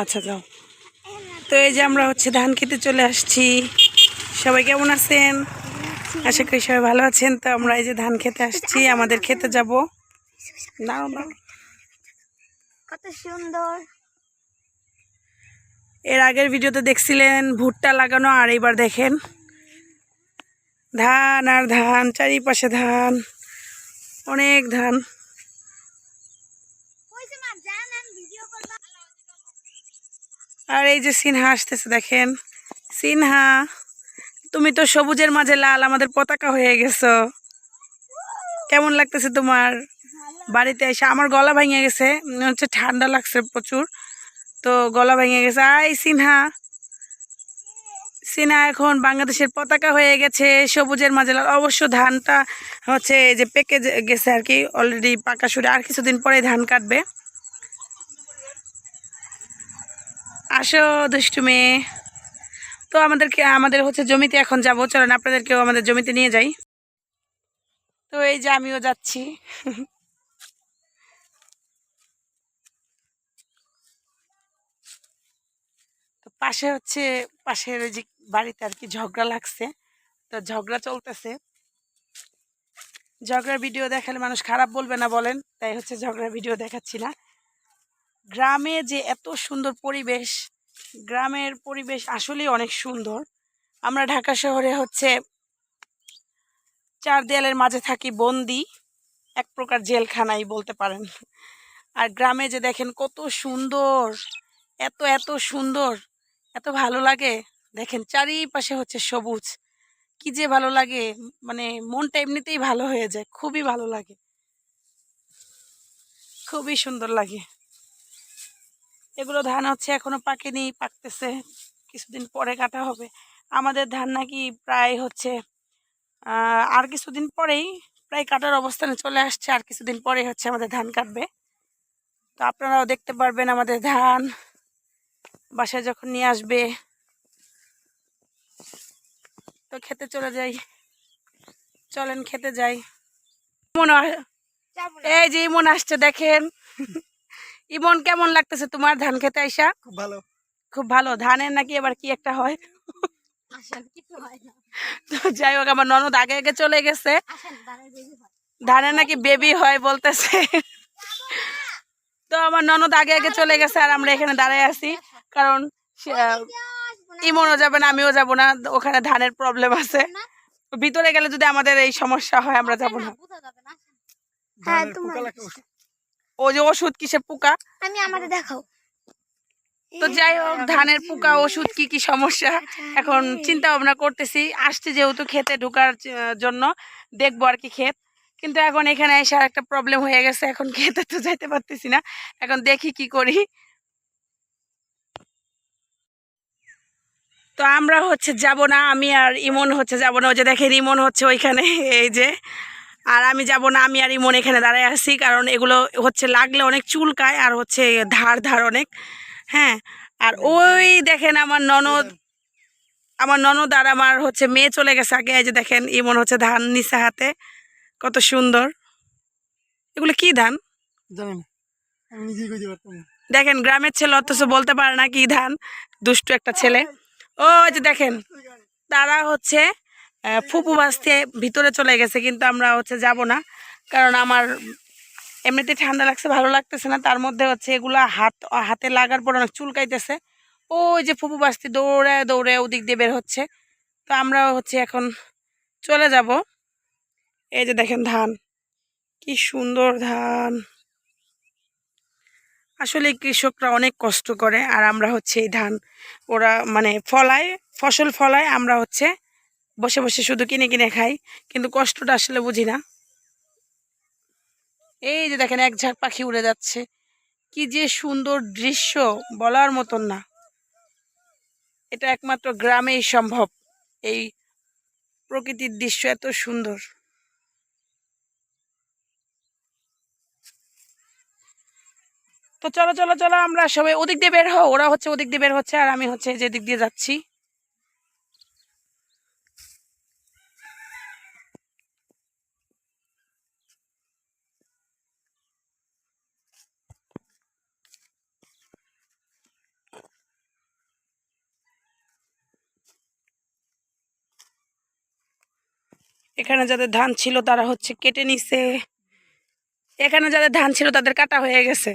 আচ্ছা যাও। তো এই যে আমরা হচ্ছে ধান খেতে চলে আসছি। সবাই কেমন আছেন? আশা করি সবাই ভালো আছেন। তো আমরা এই যে ধান খেতে আসছি আমাদের খেতে যাব। নাও নাও কত সুন্দর। এর আগের ভিডিওতে দেখছিলেন ভুট্টা লাগানো আর এবার দেখেন। ধান আর ধান চারিপাশে ধান অনেক ধান। আর এই যে সিনহা আসতেছে, দেখেন। সিনহা, তুমি তো সবুজের মাঝে লাল, আমাদের পতাকা হয়ে গেছো। কেমন লাগতেছে তোমার? বাড়িতে এসে আমার গলা ভেঙে গেছে হচ্ছে ঠান্ডা লাগছে প্রচুর। তো গলা ভেঙে গেছে। আই সিনহা। সিনহা, এখন বাংলাদেশের পতাকা হয়ে গেছে, সবুজের মাঝে লাল। অবশ্য ধানটা হচ্ছে যে পেকে গেছে আর কি অলরেডি পাকা সুরে। আর কিছুদিন পরে ধান কাটবে। আসো, দুষ্টু মেয়ে। তো আমাদেরকে, আমাদের হচ্ছে জমিতে এখন যাব। চলেন, আপনাদেরকেও আমাদের জমিতে নিয়ে যাই। তো এই যে আমিও যাচ্ছি। পাশে হচ্ছে, পাশের যে বাড়িতে আর কি ঝগড়া লাগছে। তো ঝগড়া চলতেছে। ঝগড়ার ভিডিও দেখালে মানুষ খারাপ বলবে না বলেন। তাই হচ্ছে ঝগড়ার ভিডিও দেখাচ্ছি না। গ্রামে যে এত সুন্দর পরিবেশ, গ্রামের পরিবেশ আসলেই অনেক সুন্দর। আমরা ঢাকা শহরে হচ্ছে চার দেয়ালের মাঝে থাকি বন্দি, এক প্রকার জেলখানাই বলতে পারেন। আর গ্রামে যে দেখেন কত সুন্দর, এত এত সুন্দর, এত ভালো লাগে। দেখেন চারিপাশে হচ্ছে সবুজ। কি যে ভালো লাগে মানে মনটা এমনিতেই ভালো হয়ে যায়, খুবই ভালো লাগে। খুবই সুন্দর লাগে। এগুলো ধান হচ্ছে এখনও পাকেনি পাকতেছে। কিছুদিন পরে কাটা হবে। আমাদের ধান নাকি প্রায় হচ্ছে আর কিছুদিন পরেই প্রায় কাটার অবস্থানে চলে আসছে। আর কিছুদিন পরেই হচ্ছে আমাদের ধান কাটবে। তো আপনারাও দেখতে পারবেন আমাদের ধান। বাসায় যখন নিয়ে আসবে তো খেতে চলে যাই। চলেন খেতে যাই। মনে এই যে ইমন আসছে দেখেন। ইমন কেমন লাগতেছে তোমার ধান খেতে আইসা? খুব ভালো। খুব ভালো। ধানের নাকি এবার কি একটা হয়? হয় তো যাই হোক আমার ননদ আগে আগে চলে গেছে। হয়। ধানের নাকি বেবি হয় বলতেছে। তো আমার ননদ আগে আগে চলে গেছে আর আমরা এখানে দাঁড়ায় আছি। কারণ ইমনও যাবে না আমিও যাব না। ওখানে ধানের প্রবলেম আছে। ভিতরে গেলে যদি আমাদের এই সমস্যা হয় আমরা যাব না ও যে ওষুধ কিসে পোকা? আমি আমাদের দেখাও। তো যাই হোক ধানের পোকা ওষুধ কি কি সমস্যা? এখন চিন্তা ভাবনা করতেছি আসছে যেহেতু খেতে ঢোকার জন্য দেখব আর কি ক্ষেত। কিন্তু এখন এখানে এসে আর একটা প্রবলেম হয়ে গেছে এখন খেতে তো যাইতে পারতেছি না। এখন দেখি কি করি। তো আমরা হচ্ছে যাব না আমি আর ইমন হচ্ছে যাব না। ওই যে দেখেন ইমন হচ্ছে ওইখানে এই যে। আর আমি যাব না আমি আর ইমন এখানে দাঁড়ায় আছি কারণ এগুলো হচ্ছে লাগলে অনেক চুলকায় আর হচ্ছে ধার ধার অনেক। হ্যাঁ আর ওই দেখেন আমার ননদ আমার ননদ আর আমার হচ্ছে মেয়ে চলে গেছে আগে এই যে দেখেন ইমন হচ্ছে ধান নিচে হাতে কত সুন্দর। এগুলো কি ধান। দেখেন গ্রামের ছেলে অথচ বলতে পারে না কি ধান দুষ্টু একটা ছেলে। ও যে দেখেন তারা হচ্ছে ফুপু বাসতে ভিতরে চলে গেছে, কিন্তু আমরা হচ্ছে যাব না, কারণ আমার এমনিতে ঠান্ডা লাগছে, ভালো লাগতেছে না। তার মধ্যে হচ্ছে এগুলা হাত, হাতে লাগার পর অনেক চুলকাইতেছে। ওই যে ফুপু বাসতি দৌড়ে দৌড়ে ওদিক দিয়ে বের হচ্ছে। তো আমরা হচ্ছে এখন চলে যাব। এই যে দেখেন ধান, কি সুন্দর ধান। আসলে কৃষকরা অনেক কষ্ট করে, আর আমরা হচ্ছে এই ধান, ওরা মানে ফলায়, ফসল ফলায়, আমরা হচ্ছে বসে বসে শুধু কিনে কিনে খাই, কিন্তু কষ্টটা আসলে বুঝি না। এই যে দেখেন, এক ঝাঁক পাখি উড়ে যাচ্ছে। কি যে সুন্দর দৃশ্য, বলার মতন না। এটা একমাত্র গ্রামেই সম্ভব, এই প্রকৃতির দৃশ্য এত সুন্দর। তো চলো চলো চলো, আমরা সবাই ওদিক দিয়ে বের হও, ওরা হচ্ছে ওদিক দিয়ে বের হচ্ছে, আর আমি হচ্ছে যে দিক দিয়ে যাচ্ছি। এখানে যাদের ধান ছিল তারা হচ্ছে কেটে নিছে। এখানে যাদের ধান ছিল তাদের কাটা হয়ে গেছে।